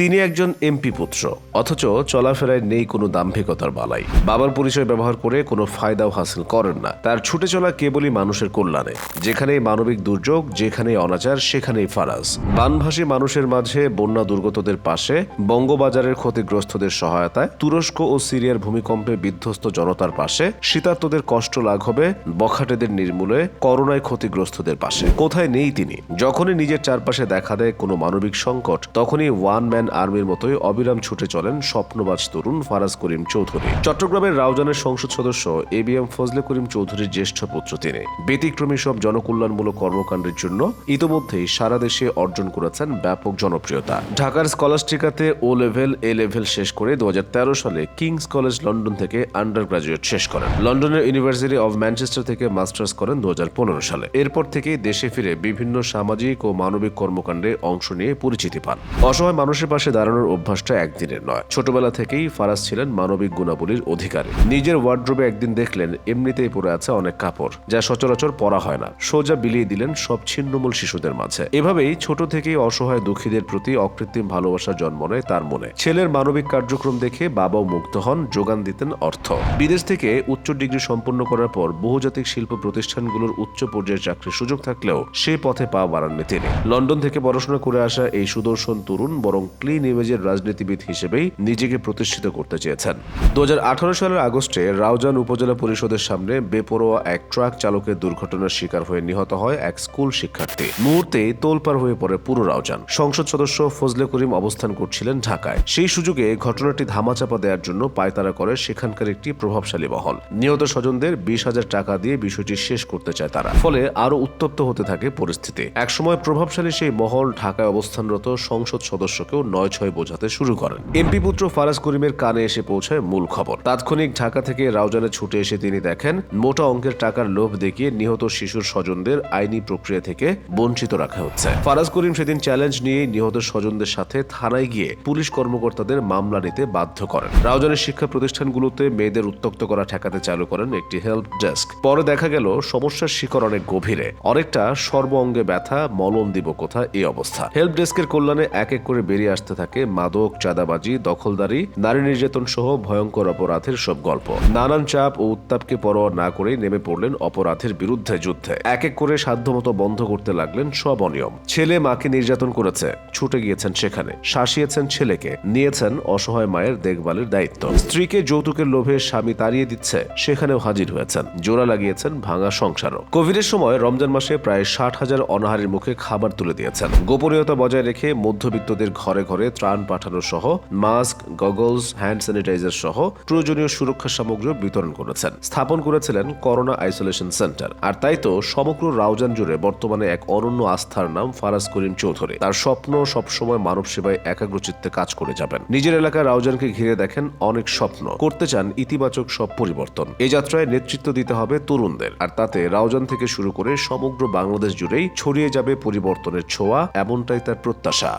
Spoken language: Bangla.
তিনি একজন এমপি পুত্র, অথচ চলাফেরায় নেই কোনো দাম্ভিকতার বালাই। বাবার পরিচয় ব্যবহার করে কোনো ফায়দাও হাসিল করেন না। তার ছুটে চলা কেবলই মানুষের কল্যাণে। যেখানেই মানবিক দুর্যোগ, যেখানেই অনাচার, সেখানেই ফারাজ। বানভাসী মানুষের মাঝে বন্যা দুর্গতদের পাশে, বঙ্গবাজারের ক্ষতিগ্রস্তদের সহায়তায় তুরস্ক ও সিরিয়ার ভূমিকম্পে বিধ্বস্ত জনতার পাশে, শীতার্তদের কষ্ট লাঘবে, বখাটেদের নির্মূলে, করোনায় ক্ষতিগ্রস্তদের পাশে। কোথায় নেই তিনি? যখনই নিজের চারপাশে দেখা দেয় কোনো মানবিক সংকট, তখনই ওয়ান ম্যান আর্মির মতোই অবিরাম ছুটে চলেন স্বপ্নবাজ তরুণ ফারাজ করিম চৌধুরী। চট্টগ্রামের রাউজানের সংসদ সদস্য A B M Fazle Karim চৌধুরীর জ্যেষ্ঠ পুত্র তিনি। ব্যতিক্রমী সব জনকল্যাণমূলক কর্মকাণ্ডের জন্য ইতোমধ্যেই সারা দেশে অর্জন করেছেন ব্যাপক জনপ্রিয়তা। ঢাকার স্কলাস্ট্রিকাতে ও লেভেল, এ লেভেল শেষ করে দুই হাজার তেরো সালে কিংস কলেজ লন্ডন থেকে আন্ডার গ্রাজুয়েট শেষ করেন। লন্ডনের ইউনিভার্সিটি অব ম্যানচেস্টার থেকে মাস্টার্স করেন দু হাজার পনেরো সালে। এরপর থেকেই দেশে ফিরে বিভিন্ন সামাজিক ও মানবিক কর্মকাণ্ডে অংশ নিয়ে পরিচিতি পান। অসহায় মানুষের পাশে দাঁড়ানোর অভ্যাসটা একদিনের নয়। ছোটবেলা থেকেই ফারাজ ছিলেন মানবিক গুণাবলীর অধিকারী। নিজের ওয়ার্ড্রোবে একদিন দেখলেন, এমনিতেই পড়ে আছে অনেক কাপড়, যা সচরাচর পরা হয় না। সোজা বিলিয়ে দিলেন সব ছিন্নমূল শিশুদের মাঝে। এভাবেই ছোট থেকেই অসহায় দুঃখীদের প্রতি অকৃত্রিম ভালোবাসা জন্ম নেয় তার মনে। ছেলের মানবিক কার্যক্রম দেখে বাবাও মুগ্ধ হন, যোগান দিতেন অর্থ। বিদেশ থেকে উচ্চ ডিগ্রি সম্পন্ন করার পর বহুজাতিক শিল্প প্রতিষ্ঠানগুলোর উচ্চ পর্যায়ের চাকরির সুযোগ থাকলেও সে পথে পা বাড়াননি তিনি। লন্ডন থেকে পড়াশোনা করে আসা এই সুদর্শন তরুণ বরং ক্লিন ইমেজের রাজনীতিবিদ হিসেবেই নিজেকে প্রতিষ্ঠিত করতে চেয়েছেন। দু সালের আগস্টে রাউজান উপজেলা পরিষদের সামনে বেপরোয়া এক ট্রাক চালকের দুর্ঘটনার শিকার হয়ে নিহত হয় এক স্কুল শিক্ষার্থী। মুহূর্তে তোলপার হয়ে পড়ে পুরো রাউজান। সংসদ সদস্য ফজলে করিম অবস্থান করছিলেন ঢাকায়। সেই সুযোগে ঘটনাটি ধামাচাপা দেওয়ার জন্য পায়তারা করে সেখানকার একটি প্রভাবশালী মহল। নিহত স্বজনদের বিশ হাজার টাকা দিয়ে বিষয়টি শেষ করতে চায় তারা। ফলে আরও উত্তপ্ত হতে থাকে পরিস্থিতি। একসময় প্রভাবশালী সেই মহল ঢাকায় অবস্থানরত সংসদ সদস্যকেও নয় ছয় বোঝাতে শুরু করেন। এমপি পুত্র ফারাজ করিমের কানে এসে পৌঁছায় মূল খবর। তাৎক্ষণিক ঢাকা থেকে রাউজানে ছুটে এসে তিনি দেখেন, মোটা অঙ্কের টাকার লোভ দেখিয়ে নিহত শিশুর স্বজনদের আইনি প্রক্রিয়া থেকে বঞ্চিত রাখা হচ্ছে। ফারাজ করিম সেদিন চ্যালেঞ্জ নিয়ে নিহত স্বজনদের সাথে থানায় গিয়ে পুলিশ কর্মকর্তাদের মামলা নিতে বাধ্য করেন। রাউজানের শিক্ষা প্রতিষ্ঠানগুলোতে মেয়েদের উত্তক্ত করা ঠেকাতে চালু করেন একটি হেল্প ডেস্ক। পরে দেখা গেল, সমস্যার শিকড় অনেক গভীরে। অনেকটা সর্ব অঙ্গে ব্যথা, মলম দিব কোথা এই অবস্থা। হেল্প ডেস্কের কল্যাণে এক এক করে বেরিয়ে আসতে থাকে, মাদক, চাঁদাবাজি, দখলদারি, নারী নির্যাতন সহ ভয়ঙ্কর অপরাধের সব গল্প। নানান চাপ ও উত্তাপকে পরোয়া না করেই নেমে পড়লেন অপরাধের বিরুদ্ধে যুদ্ধে। এক এক করে সাধ্যমতো বন্ধ করতে লাগলেন সব অনিয়ম। ছেলে মাকে নির্যাতন করেছে, ছুটে গিয়েছেন সেখানে। শাসিয়েছেন ছেলেকে, নিয়েছেন অসহায় মায়ের দেখভালের দায়িত্ব। স্ত্রীকে যৌতুকের লোভে স্বামী তাড়িয়ে দিচ্ছে, সেখানেও হাজির হয়েছেন। জোড়া লাগিয়েছেন ভাঙা সংসারও। কোভিডের সময় রমজান মাসে প্রায় ষাট হাজার অনাহারের মুখে খাবার তুলে দিয়েছেন। গোপনীয়তা বজায় রেখে মধ্যবিত্তদের ঘরে ঘরে ত্রাণ পাঠানো সহ, মাস্ক, গগলস, হ্যান্ড স্যানিটাইজার সহ প্রয়োজনীয় সুরক্ষা সামগ্রী বিতরণ করেছেন। স্থাপন করেছিলেন করোনা আইসোলেশন সেন্টার। আর তাই তো সমগ্র রাউজান জুড়ে বর্তমানে এক অনন্য আস্থার নাম ফারাজ করিম চৌধুরী। তার স্বপ্ন সবসময় মানব সেবায় একাগ্রচিত্তে কাজ করে যাবেন। নিজের এলাকায় রাউজানকে ঘিরে দেখেন অনেক স্বপ্ন। করতে চান ইতিবাচক সব পরিবর্তন। এই যাত্রায় নেতৃত্ব দিতে হবে তরুণদের। আর তাতে রাউজান থেকে শুরু করে সমগ্র বাংলাদেশ জুড়েই ছড়িয়ে যাবে পরিবর্তনের ছোঁয়া, এমনটাই তার প্রত্যাশা।